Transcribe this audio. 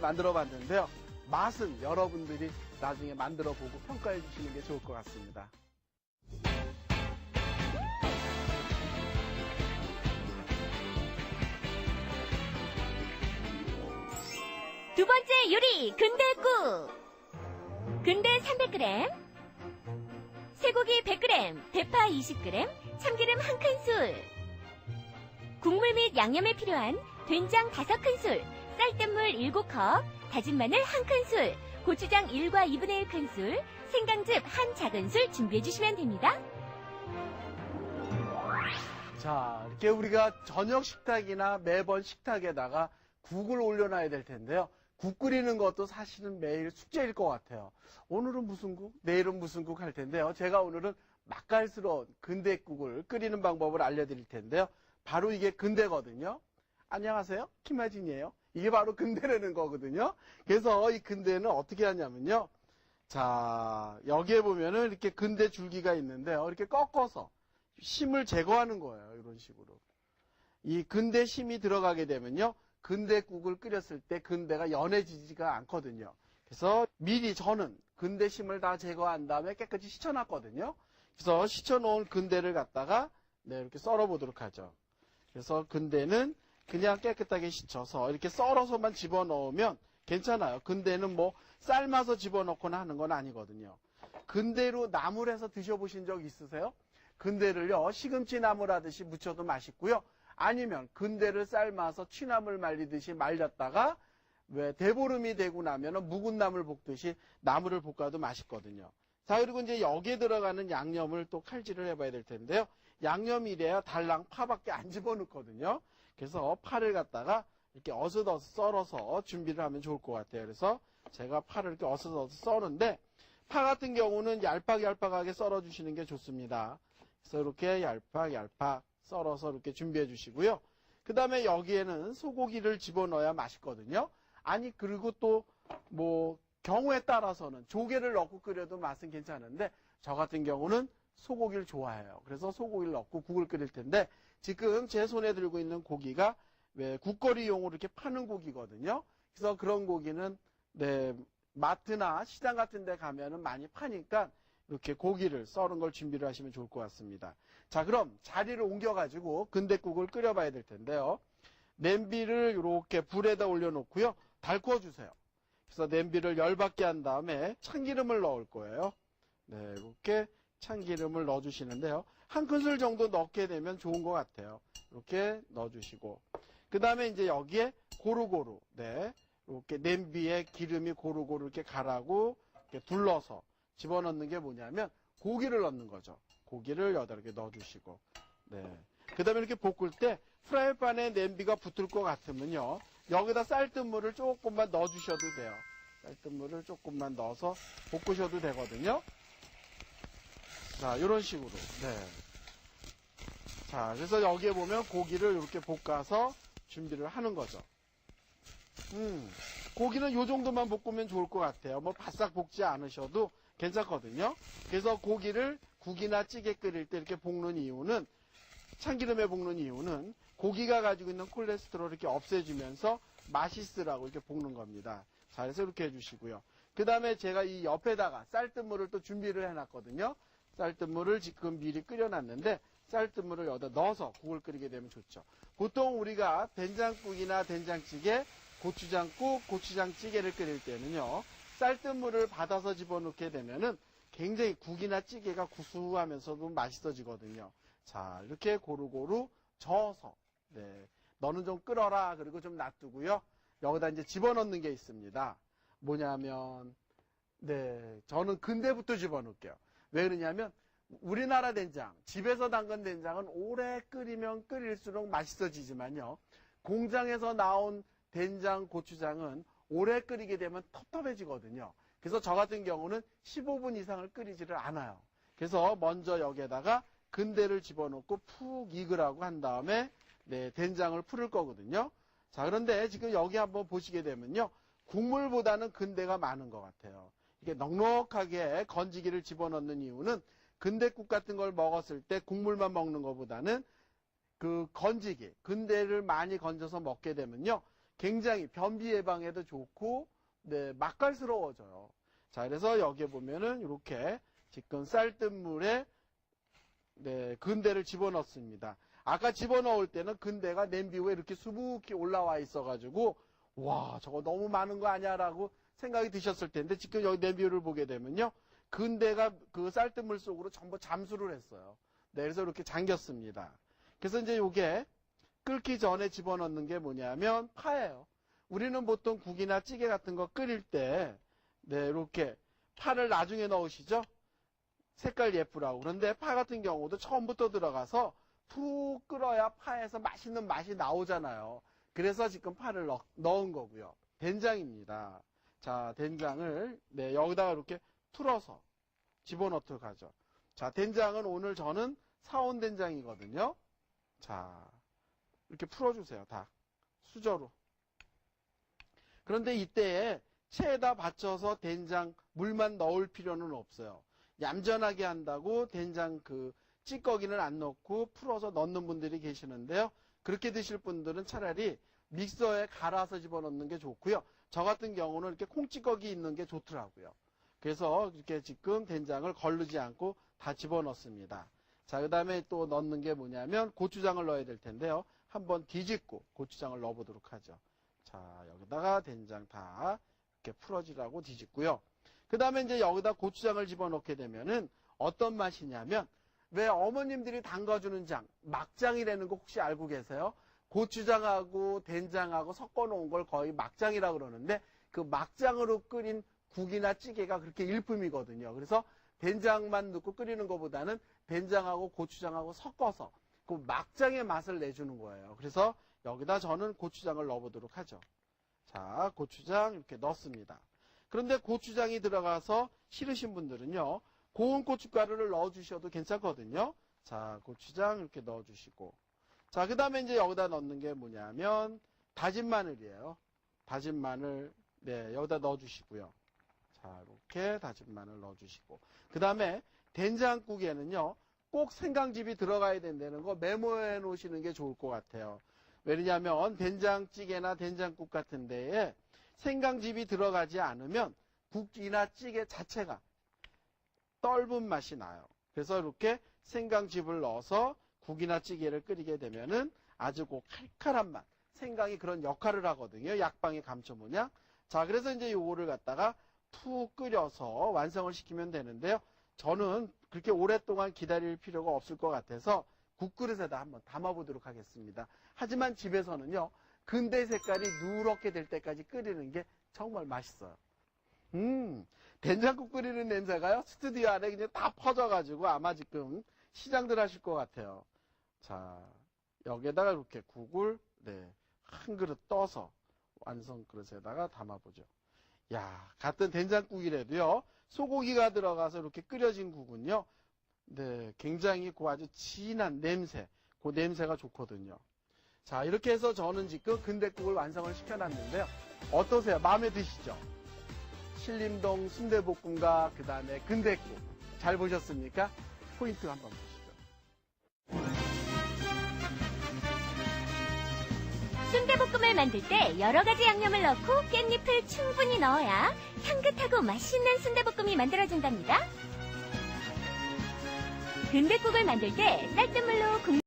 만들어 봤는데요. 맛은 여러분들이 나중에 만들어 보고 평가해 주시는 게 좋을 것 같습니다. 두 번째 요리 근대국 근대 300g 쇠고기 100g 대파 20g 참기름 1큰술 국물 및 양념에 필요한 된장 5큰술 쌀뜨물 7컵 다진 마늘 1큰술 고추장 1과 2분의 1큰술 생강즙 1 작은술 준비해 주시면 됩니다 자, 이렇게 우리가 저녁 식탁이나 매번 식탁에다가 국을 올려놔야 될 텐데요. 국 끓이는 것도 사실은 매일 숙제일 것 같아요. 오늘은 무슨 국, 내일은 무슨 국 할 텐데요. 제가 오늘은 맛깔스러운 근대국을 끓이는 방법을 알려드릴 텐데요. 바로 이게 근대거든요. 안녕하세요. 김하진이에요. 이게 바로 근대라는 거거든요. 그래서 이 근대는 어떻게 하냐면요. 자, 여기에 보면은 이렇게 근대 줄기가 있는데요. 이렇게 꺾어서 심을 제거하는 거예요. 이런 식으로. 이 근대 심이 들어가게 되면요. 근대국을 끓였을 때 근대가 연해지지가 않거든요. 그래서 미리 저는 근대 심을 다 제거한 다음에 깨끗이 씻어놨거든요. 그래서 씻어놓은 근대를 갖다가 네, 이렇게 썰어보도록 하죠. 그래서 근대는 그냥 깨끗하게 씻어서 이렇게 썰어서만 집어넣으면 괜찮아요. 근대는 뭐 삶아서 집어넣거나 하는 건 아니거든요. 근대로 나물 해서 드셔보신 적 있으세요? 근대를요 시금치 나물 하듯이 무쳐도 맛있고요. 아니면 근대를 삶아서 취나물 말리듯이 말렸다가 왜 대보름이 되고 나면은 묵은 나물 볶듯이 나물을 볶아도 맛있거든요. 자 그리고 이제 여기에 들어가는 양념을 또 칼질을 해봐야 될 텐데요. 양념이래야 달랑 파밖에 안 집어넣거든요. 그래서 파를 갖다가 이렇게 어슷어슷 썰어서 준비를 하면 좋을 것 같아요. 그래서 제가 파를 이렇게 어슷어슷 써는데 파 같은 경우는 얄팍얄팍하게 썰어주시는 게 좋습니다. 그래서 이렇게 얄팍얄팍 썰어서 이렇게 준비해 주시고요. 그 다음에 여기에는 소고기를 집어넣어야 맛있거든요. 아니 그리고 또 뭐 경우에 따라서는 조개를 넣고 끓여도 맛은 괜찮은데 저 같은 경우는 소고기를 좋아해요. 그래서 소고기를 넣고 국을 끓일 텐데 지금 제 손에 들고 있는 고기가 왜 국거리용으로 이렇게 파는 고기거든요. 그래서 그런 고기는 네 마트나 시장 같은 데 가면은 많이 파니까 이렇게 고기를 썰은 걸 준비를 하시면 좋을 것 같습니다. 자, 그럼 자리를 옮겨가지고 근대국을 끓여봐야 될 텐데요. 냄비를 이렇게 불에다 올려놓고요. 달궈 주세요. 그래서 냄비를 열받게 한 다음에 참기름을 넣을 거예요. 네, 이렇게 참기름을 넣어주시는데요. 한 큰술 정도 넣게 되면 좋은 것 같아요. 이렇게 넣어주시고. 그 다음에 이제 여기에 고루고루, 네, 이렇게 냄비에 기름이 고루고루 이렇게 가라고 이렇게 둘러서 집어넣는 게 뭐냐면 고기를 넣는 거죠. 고기를 여기다 이렇게 넣어주시고. 네. 그 다음에 이렇게 볶을 때 프라이팬에 냄비가 붙을 것 같으면요. 여기다 쌀뜨물을 조금만 넣어주셔도 돼요. 쌀뜨물을 조금만 넣어서 볶으셔도 되거든요. 자, 이런 식으로. 네. 자, 그래서 여기에 보면 고기를 이렇게 볶아서 준비를 하는 거죠. 음, 고기는 이 정도만 볶으면 좋을 것 같아요. 뭐 바싹 볶지 않으셔도 괜찮거든요. 그래서 고기를 국이나 찌개 끓일 때 이렇게 볶는 이유는 참기름에 볶는 이유는 고기가 가지고 있는 콜레스테롤을 이렇게 없애주면서 맛있으라고 이렇게 볶는 겁니다. 자, 그래서 이렇게 해주시고요. 그 다음에 제가 이 옆에다가 쌀뜨물을 또 준비를 해놨거든요. 쌀뜨물을 지금 미리 끓여놨는데 쌀뜨물을 여기다 넣어서 국을 끓이게 되면 좋죠. 보통 우리가 된장국이나 된장찌개, 고추장국, 고추장찌개를 끓일 때는요. 쌀뜨물을 받아서 집어넣게 되면은 굉장히 국이나 찌개가 구수하면서도 맛있어지거든요. 자, 이렇게 고루고루 저어서, 네. 너는 좀 끓어라. 그리고 좀 놔두고요. 여기다 이제 집어넣는 게 있습니다. 뭐냐면, 네. 저는 근대부터 집어넣을게요. 왜 그러냐면, 우리나라 된장, 집에서 담근 된장은 오래 끓이면 끓일수록 맛있어지지만요. 공장에서 나온 된장, 고추장은 오래 끓이게 되면 텁텁해지거든요. 그래서 저 같은 경우는 15분 이상을 끓이지를 않아요. 그래서 먼저 여기에다가 근대를 집어넣고 푹 익으라고 한 다음에 네, 된장을 풀을 거거든요. 자, 그런데 지금 여기 한번 보시게 되면요. 국물보다는 근대가 많은 것 같아요. 이게 넉넉하게 건지기를 집어넣는 이유는 근대국 같은 걸 먹었을 때 국물만 먹는 것보다는 그 건지기, 근대를 많이 건져서 먹게 되면요. 굉장히 변비 예방에도 좋고 네, 맛깔스러워져요. 자, 그래서 여기에 보면은 이렇게 지금 쌀뜨물에 네, 근대를 집어넣습니다. 아까 집어넣을 때는 근대가 냄비 위에 이렇게 수북히 올라와 있어가지고 와 저거 너무 많은 거 아니야 라고 생각이 드셨을 텐데 지금 여기 냄비를 보게 되면요 근대가 그 쌀뜨물 속으로 전부 잠수를 했어요. 네, 그래서 이렇게 잠겼습니다. 그래서 이제 이게 끓기 전에 집어넣는 게 뭐냐면 파예요. 우리는 보통 국이나 찌개 같은 거 끓일 때, 네, 이렇게 파를 나중에 넣으시죠? 색깔 예쁘라고. 그런데 파 같은 경우도 처음부터 들어가서 푹 끓어야 파에서 맛있는 맛이 나오잖아요. 그래서 지금 파를 넣, 넣은 거고요. 된장입니다. 자, 된장을, 네, 여기다가 이렇게 풀어서 집어넣도록 하죠. 자, 된장은 오늘 저는 사온 된장이거든요. 자, 이렇게 풀어주세요. 다. 수저로. 그런데 이때에 체에다 받쳐서 된장 물만 넣을 필요는 없어요. 얌전하게 한다고 된장 그 찌꺼기는 안 넣고 풀어서 넣는 분들이 계시는데요. 그렇게 드실 분들은 차라리 믹서에 갈아서 집어넣는 게 좋고요. 저 같은 경우는 이렇게 콩찌꺼기 있는 게 좋더라고요. 그래서 이렇게 지금 된장을 걸르지 않고 다 집어넣습니다. 자, 그 다음에 또 넣는 게 뭐냐면 고추장을 넣어야 될 텐데요. 한번 뒤집고 고추장을 넣어보도록 하죠. 자, 여기다가 된장 다 이렇게 풀어지라고 뒤집고요. 그 다음에 이제 여기다 고추장을 집어넣게 되면은 어떤 맛이냐면 왜 어머님들이 담가주는 장, 막장이라는 거 혹시 알고 계세요? 고추장하고 된장하고 섞어 놓은 걸 거의 막장이라고 그러는데 그 막장으로 끓인 국이나 찌개가 그렇게 일품이거든요. 그래서 된장만 넣고 끓이는 것보다는 된장하고 고추장하고 섞어서 그 막장의 맛을 내주는 거예요. 그래서 여기다 저는 고추장을 넣어보도록 하죠. 자, 고추장 이렇게 넣습니다. 그런데 고추장이 들어가서 싫으신 분들은요, 고운 고춧가루를 넣어주셔도 괜찮거든요. 자, 고추장 이렇게 넣어주시고. 자, 그 다음에 이제 여기다 넣는 게 뭐냐면, 다진 마늘이에요. 다진 마늘, 네, 여기다 넣어주시고요. 자, 이렇게 다진 마늘 넣어주시고. 그 다음에 된장국에는요, 꼭 생강즙이 들어가야 된다는 거 메모해 놓으시는 게 좋을 것 같아요. 왜냐하면 된장찌개나 된장국 같은 데에 생강즙이 들어가지 않으면 국이나 찌개 자체가 떫은 맛이 나요. 그래서 이렇게 생강즙을 넣어서 국이나 찌개를 끓이게 되면은 아주 그 칼칼한 맛, 생강이 그런 역할을 하거든요. 약방의 감초 모양. 자, 그래서 이제 요거를 갖다가 푹 끓여서 완성을 시키면 되는데요. 저는 그렇게 오랫동안 기다릴 필요가 없을 것 같아서 국그릇에다 한번 담아보도록 하겠습니다. 하지만 집에서는요, 근대 색깔이 누렇게 될 때까지 끓이는 게 정말 맛있어요. 음, 된장국 끓이는 냄새가요, 스튜디오 안에 그냥 다 퍼져가지고 아마 지금 시장들 하실 것 같아요. 자, 여기에다가 이렇게 국을, 네, 한 그릇 떠서 완성 그릇에다가 담아보죠. 야, 같은 된장국이라도요, 소고기가 들어가서 이렇게 끓여진 국은요, 네, 굉장히 그 아주 진한 냄새, 그 냄새가 좋거든요. 자, 이렇게 해서 저는 지금 근대국을 완성을 시켜놨는데요. 어떠세요? 마음에 드시죠? 신림동 순대볶음과 그 다음에 근대국. 잘 보셨습니까? 포인트 한번 보시죠. 순대볶음을 만들 때 여러 가지 양념을 넣고 깻잎을 충분히 넣어야 향긋하고 맛있는 순대볶음이 만들어진답니다. 근대국을 만들 때 쌀뜨물로 국